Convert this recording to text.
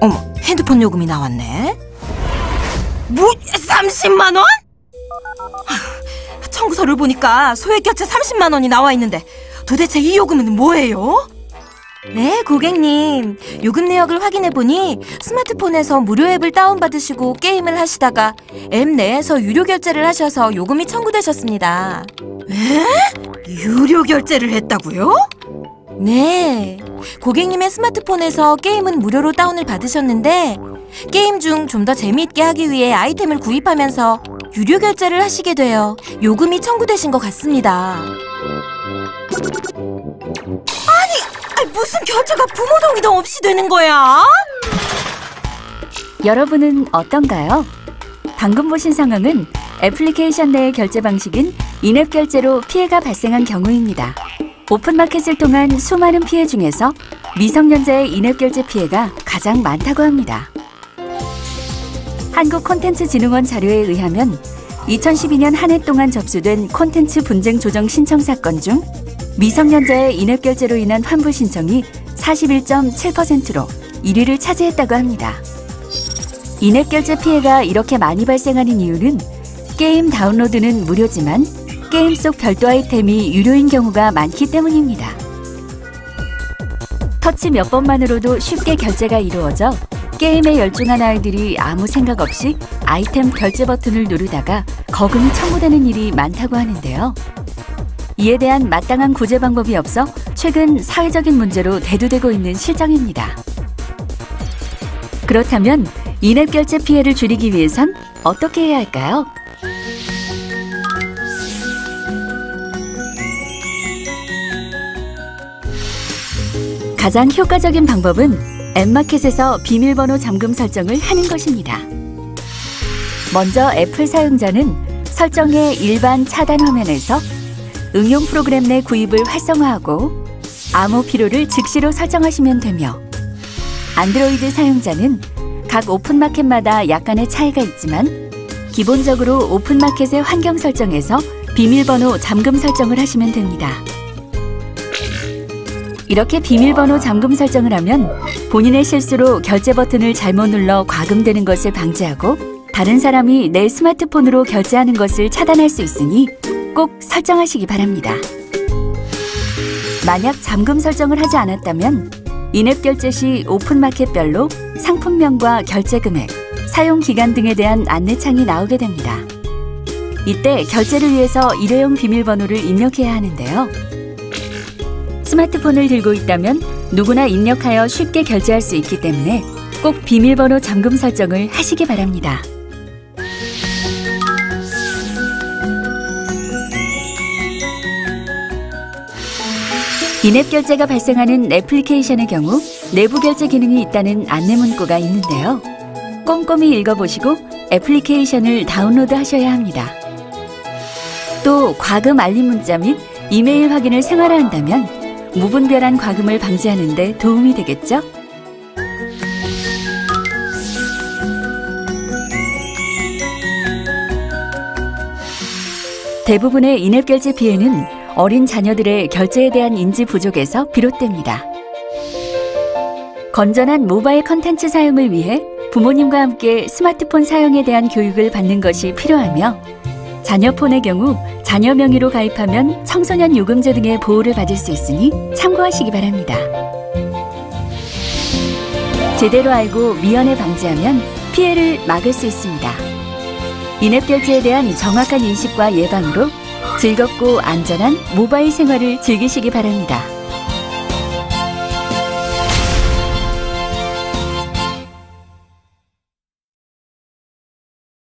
어머, 핸드폰 요금이 나왔네. 뭐, 30만 원? 하, 청구서를 보니까 소액결제 30만 원이 나와 있는데 도대체 이 요금은 뭐예요? 네, 고객님. 요금 내역을 확인해 보니 스마트폰에서 무료 앱을 다운받으시고 게임을 하시다가 앱 내에서 유료 결제를 하셔서 요금이 청구되셨습니다. 에? 유료 결제를 했다고요? 네. 고객님의 스마트폰에서 게임은 무료로 다운을 받으셨는데 게임 중 좀 더 재미있게 하기 위해 아이템을 구입하면서 유료 결제를 하시게 되어 요금이 청구되신 것 같습니다. 아니, 무슨 결제가 부모 동의도 없이 되는 거야? 여러분은 어떤가요? 방금 보신 상황은 애플리케이션 내의 결제 방식인 인앱 결제로 피해가 발생한 경우입니다. 오픈마켓을 통한 수많은 피해 중에서 미성년자의 인앱 결제 피해가 가장 많다고 합니다. 한국콘텐츠진흥원 자료에 의하면 2012년 한 해 동안 접수된 콘텐츠 분쟁 조정 신청 사건 중 미성년자의 인앱 결제로 인한 환불 신청이 41.7%로 1위를 차지했다고 합니다. 인앱 결제 피해가 이렇게 많이 발생하는 이유는 게임 다운로드는 무료지만 게임 속 별도 아이템이 유료인 경우가 많기 때문입니다. 터치 몇 번만으로도 쉽게 결제가 이루어져 게임에 열중한 아이들이 아무 생각 없이 아이템 결제 버튼을 누르다가 거금이 청구되는 일이 많다고 하는데요. 이에 대한 마땅한 구제 방법이 없어 최근 사회적인 문제로 대두되고 있는 실정입니다. 그렇다면 인앱 결제 피해를 줄이기 위해선 어떻게 해야 할까요? 가장 효과적인 방법은 앱마켓에서 비밀번호 잠금 설정을 하는 것입니다. 먼저 애플 사용자는 설정의 일반 차단 화면에서 응용 프로그램 내 구입을 활성화하고 암호 필요를 즉시로 설정하시면 되며 안드로이드 사용자는 각 오픈마켓마다 약간의 차이가 있지만 기본적으로 오픈마켓의 환경 설정에서 비밀번호 잠금 설정을 하시면 됩니다. 이렇게 비밀번호 잠금 설정을 하면 본인의 실수로 결제 버튼을 잘못 눌러 과금되는 것을 방지하고 다른 사람이 내 스마트폰으로 결제하는 것을 차단할 수 있으니 꼭 설정하시기 바랍니다. 만약 잠금 설정을 하지 않았다면 인앱 결제 시 오픈마켓별로 상품명과 결제 금액, 사용 기간 등에 대한 안내창이 나오게 됩니다. 이때 결제를 위해서 일회용 비밀번호를 입력해야 하는데요. 스마트폰을 들고 있다면 누구나 입력하여 쉽게 결제할 수 있기 때문에 꼭 비밀번호 잠금 설정을 하시기 바랍니다. 인앱 결제가 발생하는 애플리케이션의 경우 내부 결제 기능이 있다는 안내 문구가 있는데요. 꼼꼼히 읽어보시고 애플리케이션을 다운로드 하셔야 합니다. 또 과금 알림 문자 및 이메일 확인을 생활화한다면 무분별한 과금을 방지하는 데 도움이 되겠죠? 대부분의 인앱 결제 피해는 어린 자녀들의 결제에 대한 인지 부족에서 비롯됩니다. 건전한 모바일 컨텐츠 사용을 위해 부모님과 함께 스마트폰 사용에 대한 교육을 받는 것이 필요하며 자녀 폰의 경우 자녀 명의로 가입하면 청소년 요금제 등의 보호를 받을 수 있으니 참고하시기 바랍니다. 제대로 알고 미연에 방지하면 피해를 막을 수 있습니다. 인앱 결제에 대한 정확한 인식과 예방으로 즐겁고 안전한 모바일 생활을 즐기시기 바랍니다.